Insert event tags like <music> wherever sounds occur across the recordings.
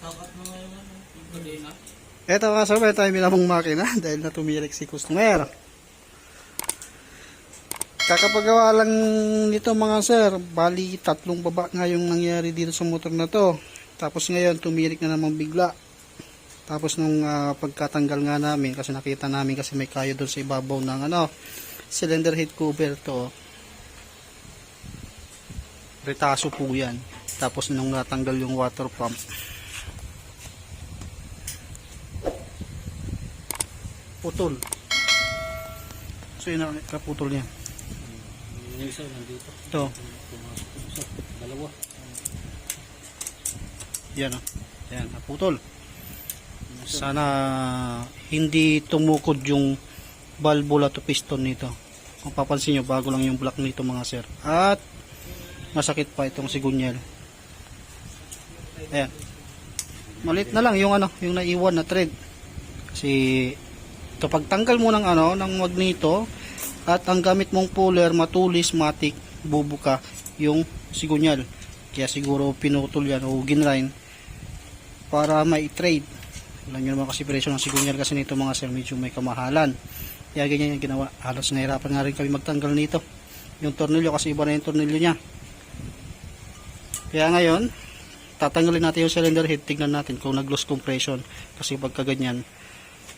Takat na ngayon ano. Kadena. Nga sir, may tayo minamong makina <laughs> dahil na tumirik si customer. Kakapagawa lang nito mga sir, bali tatlong baba nga yung nangyari dito sa motor na to. Tapos ngayon tumirik na namang bigla. Tapos nung ah, pagkatanggal nga namin kasi nakita namin kasi may kayo doon sa ibabaw ng ano, cylinder head cover to. Retaso po yan. Tapos nung natanggal yung water pump, putol. So yun ang kaputol niya. Yung isa nandito. Ito, isa. Dalawa. yan o. Yan, naputol. Sana hindi tumukod yung valvula to piston nito. Kung papansin nyo, bago lang yung block nito mga sir. At masakit pa itong sigunyal. Ayan. Malit na lang yung ano, yung naiwan na thread. Kasi kapag tanggal mo ng ano, ng magneto at ang gamit mong puller matulis, matik, bubuka yung sigunyal. Kaya siguro pinutol yan o ginrain para mai-trade. Alam nyo naman kasi presyo ng sigunyal kasi nito mga sir, medyo may kamahalan. Kaya ganyan yung ginawa. Halos nahirapan nga rin kami magtanggal nito. Yung tornilyo kasi iba na yung tornilyo niya. Kaya ngayon, tatanggalin natin yung cylinder head. Tignan natin kung nag-loss compression. Kasi pagka ganyan,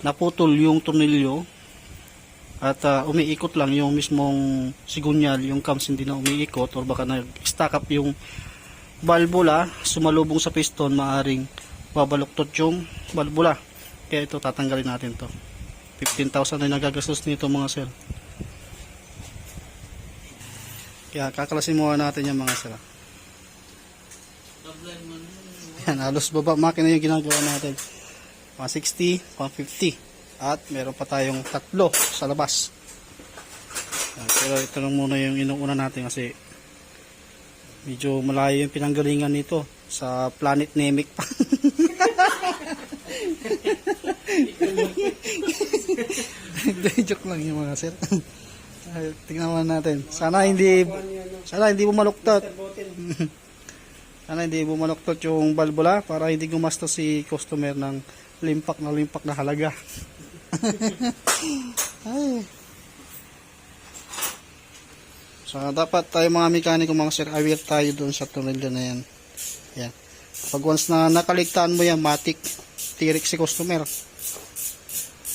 naputol yung tornilyo at ah, umiikot lang yung mismong sigunyal, yung cams hindi na umiikot or baka nag-stack up yung valvula, sumalubong sa piston, maaring babaluktot yung valvula. Kaya ito, tatanggalin natin to. 15,000 na yung nagagastos nito mga sir. Kaya kakalasin muna natin yung mga sir. Yan, halos baba makina yung ginagawa natin. 160, 150. At meron pa tayong tatlo sa labas. Yan, pero ito lang muna yung inuuna natin kasi medyo malayo yung pinanggalingan nito sa planet Namek pa. Joke lang yung mga sir. Ay, tingnan natin. Sana hindi sana hindi bumaluktot. <laughs> Sana hindi bumaluktot yung valvula para hindi gumastos si customer ng limpak na limpak na halaga. <laughs> Ay. So dapat tayo mga mekaniko mga sir aware tayo doon sa tornilyo na yan. Yan. Pag once na nakaligtaan mo yan, matik tirik si customer.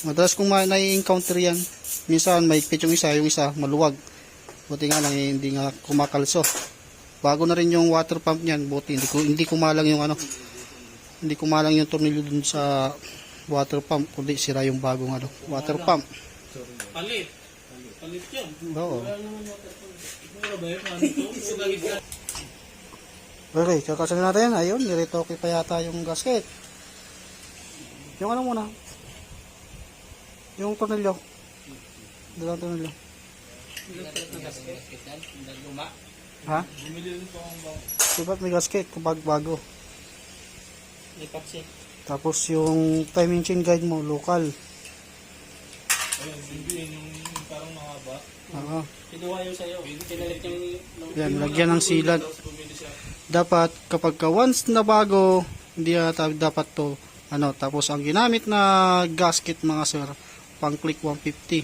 Madalas kung nai-encounter yan, minsan may yung isa, yung isa maluwag. Buti nga lang eh, hindi nga kumakalso. Bago na rin yung water pump niyan, buti hindi ko hindi kumalang yung ano, hindi kumalang yung tornilyo dun sa water pump, kundi sira yung bagong ano, water pump. Palit. Palit yun. Oo. Okay, kakasin natin. Ayun, niretoke pa yata yung gasket. Yung ano muna? Yung tornilyo. Dalawang tornilyo. Ha? Bumili rin po ang bang. Dapat may gasket kapag bago. Siya. Tapos yung timing chain guide mo, local. Ayun, yung parang mahaba. Oo. Kinuha yung sa'yo. Pinalit yung... Yan, lagyan ng silat. Dapat kapag ka once na bago, hindi ta- dapat to ano, tapos ang ginamit na gasket mga sir, pang click 150.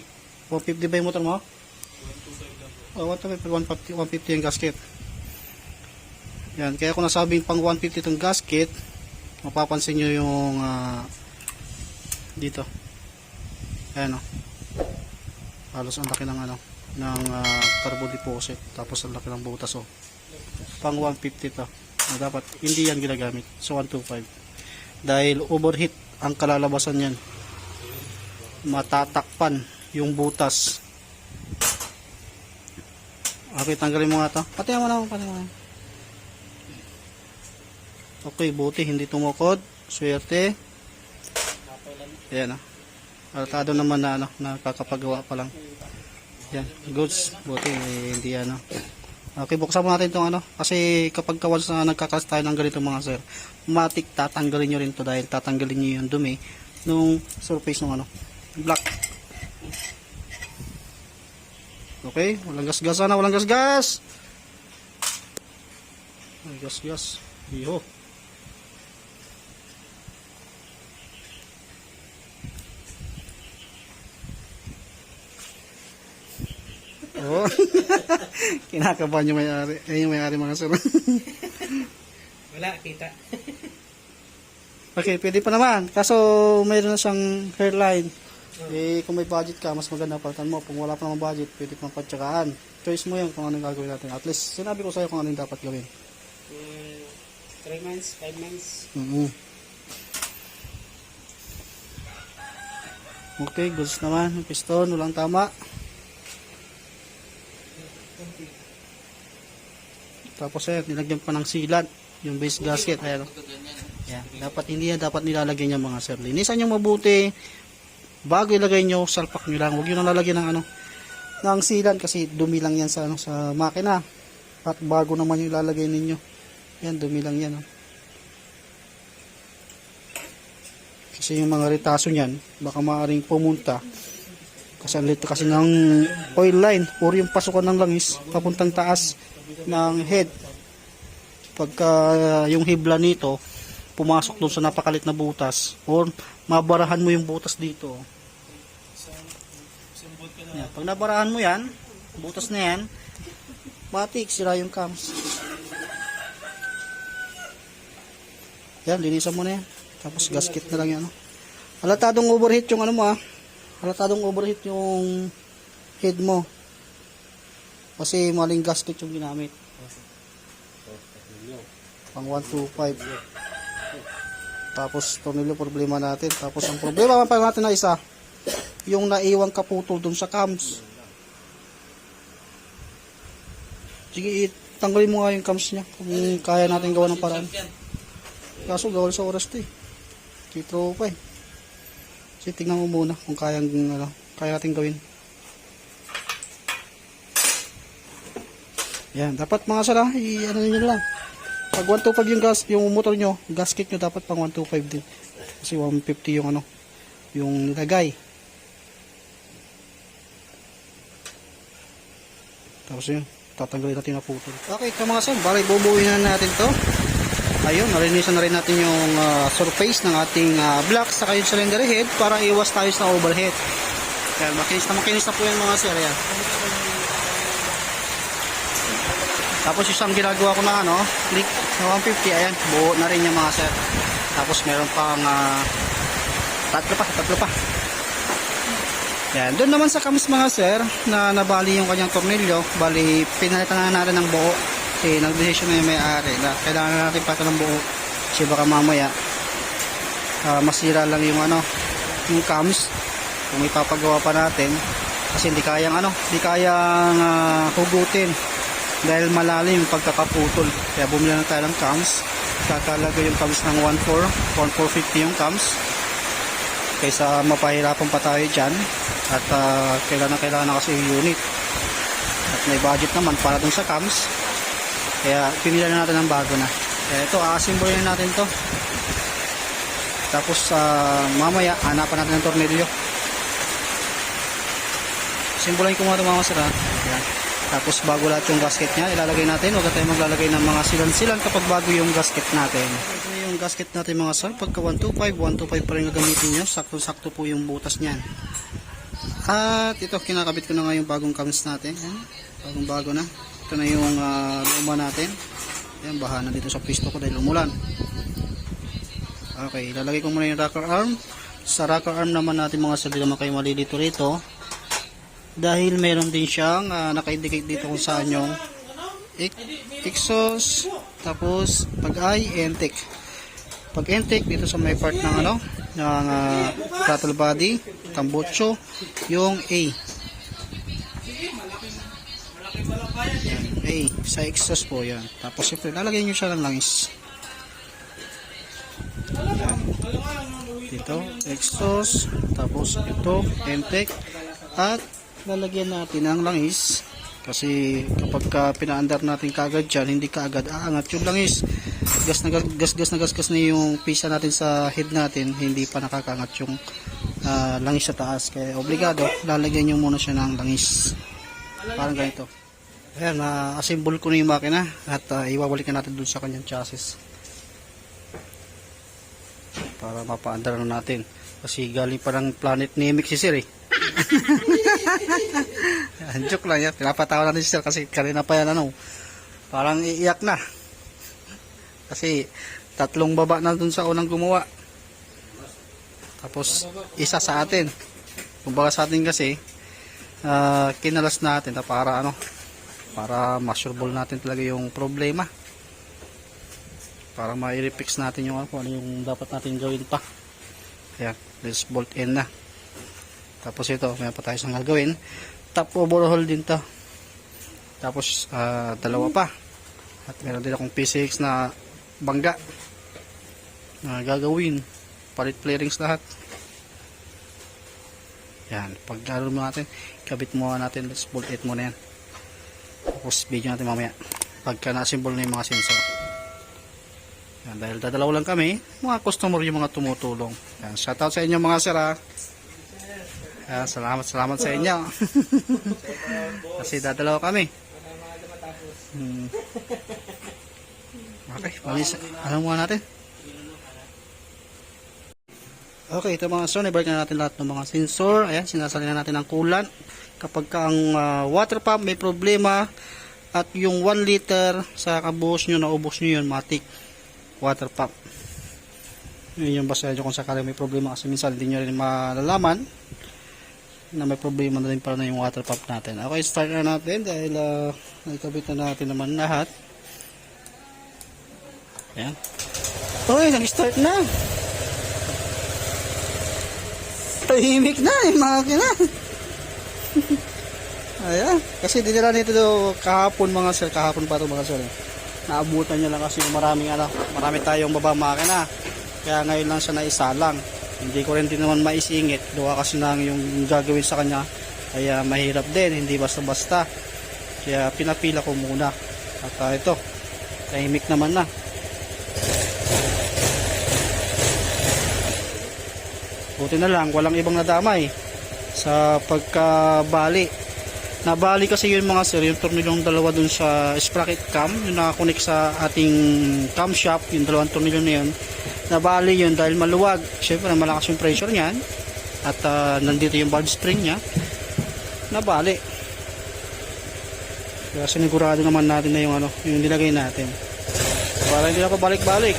150 ba yung motor mo? Oh, 150, 150, 150 yung gasket. Yan, kaya kung nasabing pang 150 itong gasket, mapapansin nyo yung ah, dito. Ayan o. Halos ang laki ng ano, ng ah, turbo deposit. Tapos ang laki ng butas o. Pang 150 to. Na dapat hindi yan ginagamit. So 125. Dahil overheat ang kalalabasan yan. Matatakpan yung butas. Okay, tanggalin mo nga to. Pati mo na, pati mo na. Okay, buti hindi tumukod. Swerte. Ayan ah. Alatado naman na ano, nakakapagawa pa lang. Yan, goods. Buti eh, hindi ano. Okay, buksan mo natin itong ano. Kasi kapag ka once na nagkakas tayo ng ganito mga sir, matik tatanggalin nyo rin to dahil tatanggalin nyo yung dumi nung surface ng ano, black. Okay, walang gas-gas na, walang gas-gas. Walang gas-gas. Iho. Oo. <laughs> Kinakabahan yung may-ari. Eh, yung may-ari mga sir. <laughs> Wala, kita. <laughs> okay, pwede pa naman. Kaso, mayroon na siyang hairline. Eh, kung may budget ka, mas maganda palitan mo. Kung wala pa naman budget, pwede pang patsakaan. Choice mo yan kung anong gagawin natin. At least, sinabi ko sa'yo kung anong dapat gawin. 3 months, 5 months. Mhm. Okay, goods naman. Piston, walang tama. Tapos eh, nilagyan pa ng sealant. Yung base gasket. Ayan. oh. Yan. Dapat hindi yan, dapat nilalagay niya mga sir. Linisan nyo mabuti. Bago ilagay nyo, salpak nyo lang. Huwag nyo na lalagyan ng ano, ng sealant kasi dumi lang yan sa, ano, sa makina. At bago naman yung ilalagay ninyo. Yan, dumi lang yan. Oh. Kasi yung mga retaso niyan, baka maaaring pumunta. Kasi ang kasi ng oil line or yung pasukan ng langis papuntang taas ng head. Pagka uh, yung hibla nito pumasok doon sa napakalit na butas or mabarahan mo yung butas dito. Yan. Pag nabarahan mo yan, butas na yan, matik, sira yung cams. Yan, linisan mo na yan. Tapos gasket na lang yan. Halatadong overheat yung ano mo ah. Halatadong overheat yung head mo. Kasi maling gasket yung ginamit. Pang 125. Tapos tornilyo problema natin. Tapos ang problema pa natin na isa, yung naiwang kaputol dun sa cams. Sige, tanggalin mo nga yung cams niya kung kaya natin gawa ng paraan. Kaso gawal sa oras to eh. Kitro pa eh. Kasi tingnan mo muna kung kayang ano, kaya natin gawin. Yan, dapat mga sala, i ano niyo lang. Pag 125 yung gas, yung motor nyo, gasket nyo dapat pang 125 din. Kasi 150 yung ano, yung nilagay. Tapos yun, tatanggalin natin na putol. Okay, ka mga sal, bali bubuuin na natin to. Ayun, narinisan na rin natin yung ah, surface ng ating uh, block sa yung cylinder head para iwas tayo sa overhead. Kaya makinis na makinis na po yung mga sir. Yan. Tapos isang ginagawa ko na ano, click na 150, ayan, buo na rin yung mga sir. Tapos meron pang ah, tatlo pa, tatlo pa. Yan, doon naman sa kamis mga sir, na nabali yung kanyang tornilyo, bali pinalitan na natin ng buo. Kasi nag-decision na yung may-ari na kailangan natin pata ng buo. Kasi baka mamaya, ah, masira lang yung ano, yung cams. Kung may papagawa pa natin, kasi hindi kayang ano, hindi kayang ah, hugutin dahil malalim yung pagkakaputol. Kaya bumili na tayo ng cams. Kakalaga yung cams ng 1.4, 1.450 yung cams. Kaysa mapahirapan pa tayo dyan. At uh, kailangan kailangan na kasi yung unit. At may budget naman para dun sa cams. Kaya pinili na natin ng bago na. Kaya ito, aasimbolin na natin to. Tapos uh, mamaya, hanapan natin ng tornilyo. Simbolin ko mga ito mga masara. Yan. Tapos bago lahat yung gasket niya, ilalagay natin. Huwag tayo maglalagay ng mga silan-silan kapag bago yung gasket natin. Ito na yung gasket natin mga sir. Pagka 125, 125 pa rin gagamitin nyo. Sakto-sakto po yung butas niyan. At ito, kinakabit ko na nga yung bagong cams natin. Ayan. Bagong bago na. Ito na yung uh, luma natin. Ayan, baha na dito sa pisto ko dahil umulan. Okay, ilalagay ko muna yung rocker arm. Sa rocker arm naman natin mga sir, hindi naman kayo malilito rito dahil meron din siyang uh, naka-indicate dito kung saan yung ex- exhaust tapos pag I intake pag intake dito sa may part ng ano ng uh, throttle body tambucho yung A. A. Sa exhaust po yan. Tapos siyempre lalagyan nyo siya ng langis. Dito exhaust tapos ito intake at lalagyan natin ng langis. Kasi kapag ka pinaandar natin kagad dyan hindi kaagad aangat yung langis. Gas na gas gas, na gas gas na yung pisa natin sa head natin hindi pa nakakaangat yung ah, langis sa taas. Kaya obligado lalagyan nyo muna siya ng langis. Parang ganito. Ayan na-assemble ko na yung makina at uh, iwawalik na natin dun sa kanyang chassis. Para mapaandar na natin. Kasi galing pa ng planet Namek si Sir eh <laughs> <laughs> Joke lang yan. Pinapatawa natin si sir kasi kanina pa yan ano. Parang iiyak na. Kasi tatlong baba na dun sa unang gumawa. Tapos isa sa atin. Kumbaga sa atin kasi ah, kinalas natin na para ano para ma-sureball natin talaga yung problema. Para ma-refix natin yung ano, ano yung dapat natin gawin pa. Ayan, let's bolt in na. Tapos ito, may pa tayo siyang gagawin. Top overhaul din to. Tapos ah, dalawa pa. At meron din akong P6 na bangga na gagawin. Palit flarings lahat. Yan, pag ano mo natin, kabit mo natin, let's bolt it muna yan. Tapos video natin mamaya. Pagka na-assemble na yung mga sensor. Yan, dahil dadalaw lang kami, mga customer yung mga tumutulong. Yan, shoutout sa inyo mga sir ha. Yan, salamat, salamat sa inyo. <laughs> Kasi dadalaw kami. Hmm. Okay, mamis, ano muna natin? Okay, ito mga son, ibalik na natin lahat ng mga sensor. Ayan, sinasali na natin ang coolant. Kapag ka ang ah, water pump may problema at yung 1 liter sa kabuhos nyo, naubos nyo yun, matik water pump. Yun yung basta nyo kung sakali may problema kasi minsan hindi nyo rin malalaman na may problema na rin pala na yung water pump natin. Okay, start na natin dahil uh, naikabit na natin naman lahat. Ayan. Okay, nag-start na. Tahimik na eh, makina. <laughs> Ayan. Kasi dinala nito do kahapon mga sir, kahapon pa to mga sir. Naabutan niya lang kasi maraming ano, marami tayong baba makina. Kaya ngayon lang siya naisalang. Hindi ko rin din naman maisingit. Doa kasi nang yung gagawin sa kanya. Kaya mahirap din, hindi basta-basta. Kaya pinapila ko muna. At ah, ito, tahimik naman na. Buti na lang, walang ibang nadamay sa pagkabali. Nabali kasi yun mga sir, yung tornilyong dalawa dun sa sprocket cam, yung nakakunik sa ating camshaft, yung dalawang tornilyo na yun. Nabali yun dahil maluwag. Siyempre, malakas yung pressure niyan. At ah, nandito yung valve spring niya. Nabali. Kaya sinigurado naman natin na yung ano, yung nilagay natin. Para hindi na pa balik-balik.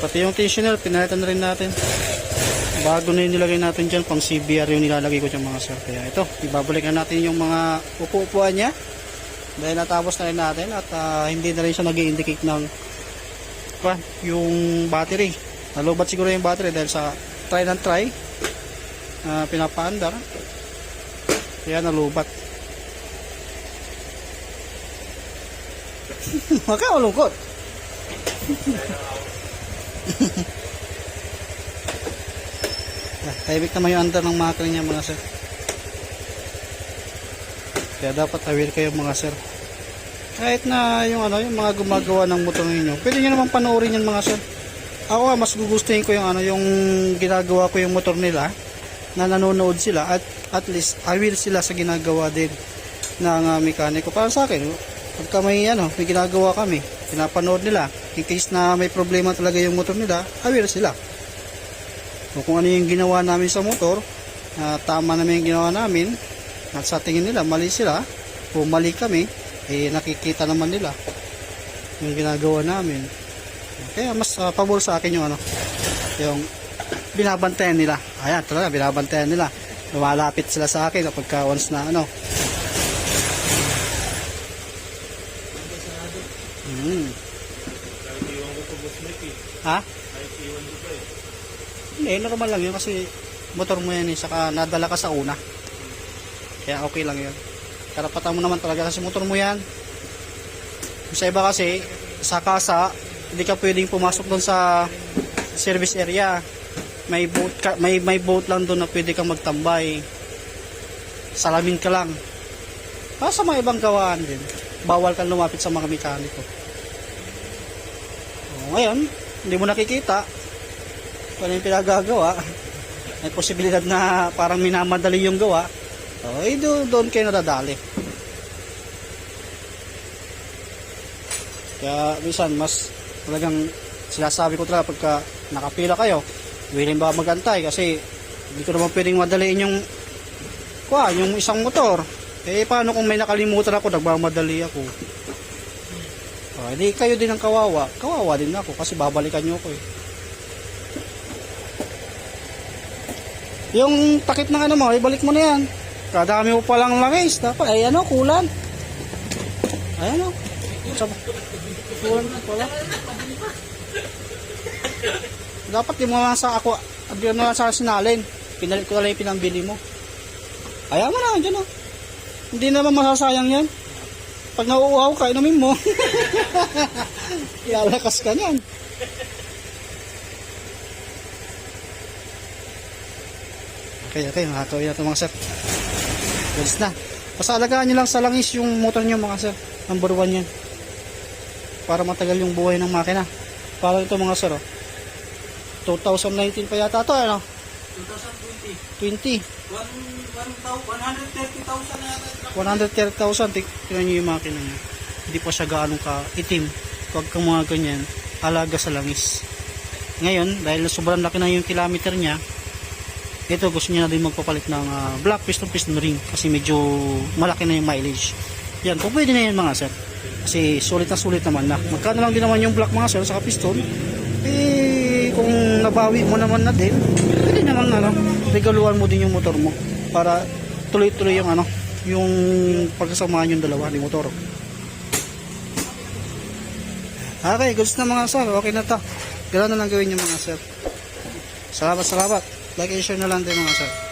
Pati yung tensioner, pinalitan na rin natin. Bago na yung nilagay natin dyan, pang CBR yung nilalagay ko dyan mga sir. Kaya ito, ibabalik na natin yung mga upo-upuan niya. Dahil natapos na rin natin at ah, hindi na rin siya nag indicate ng pa, yung battery. Nalubat siguro yung battery dahil sa try and try uh, pinapaandar. Kaya nalubat. <laughs> Makaulungkot. <laughs> Ah, tahimik naman yung under ng makina niya mga sir. Kaya dapat aware kayo mga sir. Kahit na yung ano, yung mga gumagawa ng motor ninyo, pwede nyo naman panoorin yan mga sir. Ako nga, mas gugustuhin ko yung ano, yung ginagawa ko yung motor nila na nanonood sila at at least aware sila sa ginagawa din ng uh, mekaniko. Para sa akin, pagka may ano, may ginagawa kami, pinapanood nila, in case na may problema talaga yung motor nila, aware sila. So, kung ano yung ginawa namin sa motor, ah, tama naman yung ginawa namin, at sa tingin nila, mali sila, o mali kami, eh nakikita naman nila yung ginagawa namin. Kaya mas ah, pabor sa akin yung ano, yung binabantayan nila. Ayan, talaga, binabantayan nila. Lumalapit sila sa akin kapag ka once na ano. Eh. Ha? Hindi, normal lang yun kasi motor mo yan eh, saka nadala ka sa una. Kaya okay lang yun. Karapatan mo naman talaga kasi motor mo yan. Sa iba kasi, sa kasa, hindi ka pwedeng pumasok doon sa service area. May boat, ka, may, may boat lang doon na pwede kang magtambay. Salamin ka lang. Para sa mga ibang gawaan din. Bawal kang lumapit sa mga mekaniko. O, ngayon, hindi mo nakikita kung ano yung pinagagawa. May posibilidad na parang minamadali yung gawa. O, eh, do, doon kayo nadadali. Kaya minsan mas talagang sinasabi ko talaga pagka nakapila kayo, willing ba magantay kasi hindi ko naman pwedeng madaliin yung kwa, yung isang motor. Eh paano kung may nakalimutan ako, nagmamadali ako. Ah, hindi kayo din ang kawawa. Kawawa din ako kasi babalikan niyo ako eh. Yung takip ng ano mo, ibalik mo na yan. Kadami mo palang langis. Dapat, ay ano, kulan. Ayan o. Kulan pa pala. Dapat di mo lang sa ako, di mo lang sa sinalin. Pinalit ko lang yung pinambili mo. Ayaw mo na, dyan o. Hindi naman masasayang yan. Pag nauuhaw ka, inumin mo. <laughs> Lalakas ka niyan. Okay, okay, makakawin na ito mga sir. Goods na. Basta alagaan nyo lang sa langis yung motor nyo mga sir. Number one yan. Para matagal yung buhay ng makina. Para ito mga sir. Oh. 2019 pa yata ito, ano? 2020. 20. 130,000 na yata. 130,000. Tik- Tingnan nyo yung makina nyo. Hindi pa siya gaano ka itim. Huwag kang mga ganyan. Alaga sa langis. Ngayon, dahil sobrang laki na yung kilometer niya, ito gusto niya na din magpapalit ng ah, black piston piston ring kasi medyo malaki na yung mileage. Yan, kung pwede na yan mga sir. Kasi sulit na sulit naman na. Magkano lang din naman yung black mga sir sa piston. Eh, kung nabawi mo naman na din, pwede naman ano, regaluhan mo din yung motor mo para tuloy-tuloy yung ano, yung pagkasamaan yung dalawa ni motor. Okay, goods na mga sir. Okay na to. Gano'n na lang gawin yung mga sir. Salamat, salamat. Like and na lang din mga sir.